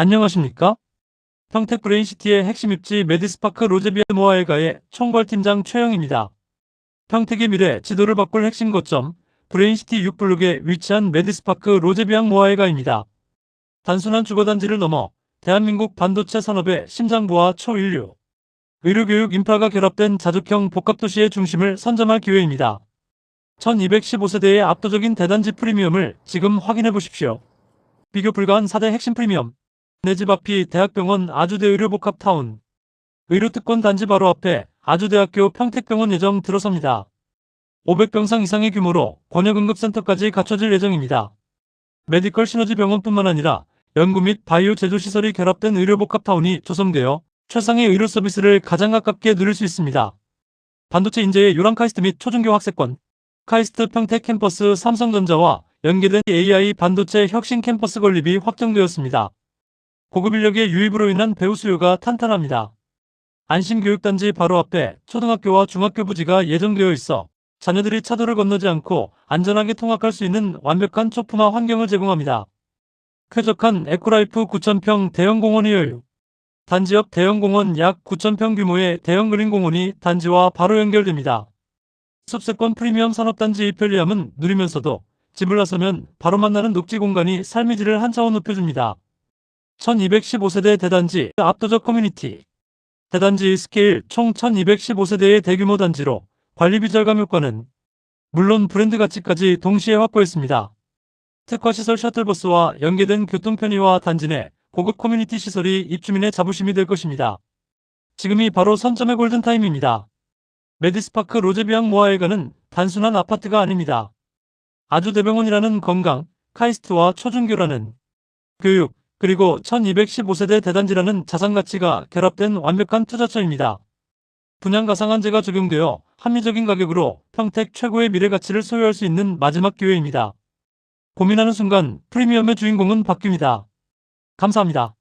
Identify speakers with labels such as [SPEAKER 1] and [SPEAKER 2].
[SPEAKER 1] 안녕하십니까? 평택 브레인시티의 핵심 입지 메디스파크 로제비아 모아일가의 총괄팀장 최영입니다. 평택의 미래 지도를 바꿀 핵심 거점 브레인시티 6블록에 위치한 메디스파크 로제비앙 모아일가입니다. 단순한 주거단지를 넘어 대한민국 반도체 산업의 심장부와 초인류, 의료교육 인프라가 결합된 자족형 복합도시의 중심을 선점할 기회입니다. 1215세대의 압도적인 대단지 프리미엄을 지금 확인해 보십시오. 비교 불가한 4대 핵심 프리미엄. 내 집 앞이 대학병원 아주대 의료복합타운. 의료특권 단지 바로 앞에 아주대학교 평택병원 예정 들어섭니다. 500병상 이상의 규모로 권역응급센터까지 갖춰질 예정입니다. 메디컬 시너지 병원뿐만 아니라 연구 및 바이오 제조시설이 결합된 의료복합타운이 조성되어 최상의 의료 서비스를 가장 가깝게 누릴 수 있습니다. 반도체 인재의 요랑 카이스트 및 초중교 학세권, 카이스트 평택 캠퍼스 삼성전자와 연계된 AI 반도체 혁신 캠퍼스 건립이 확정되었습니다. 고급 인력의 유입으로 인한 배우 수요가 탄탄합니다. 안심교육단지 바로 앞에 초등학교와 중학교 부지가 예정되어 있어 자녀들이 차도를 건너지 않고 안전하게 통학할 수 있는 완벽한 초품화 환경을 제공합니다. 쾌적한 에코라이프 9,000평 대형 공원이 여유. 단지 옆 대형 공원 약 9,000평 규모의 대형 그린 공원이 단지와 바로 연결됩니다. 숲세권 프리미엄 산업단지의 편리함은 누리면서도 집을 나서면 바로 만나는 녹지 공간이 삶의 질을 한 차원 높여줍니다. 1215세대 대단지 압도적 커뮤니티 대단지 스케일 총 1215세대의 대규모 단지로 관리비 절감 효과는 물론 브랜드 가치까지 동시에 확보했습니다. 특화시설 셔틀버스와 연계된 교통 편의와 단지 내 고급 커뮤니티 시설이 입주민의 자부심이 될 것입니다. 지금이 바로 선점의 골든타임입니다. 메디스파크 로제비앙 모아일가는 단순한 아파트가 아닙니다. 아주 대병원이라는 건강, 카이스트와 초중교라는 교육, 그리고 1215세대 대단지라는 자산가치가 결합된 완벽한 투자처입니다. 분양 가상한제가 적용되어 합리적인 가격으로 평택 최고의 미래 가치를 소유할 수 있는 마지막 기회입니다. 고민하는 순간 프리미엄의 주인공은 바뀝니다. 감사합니다.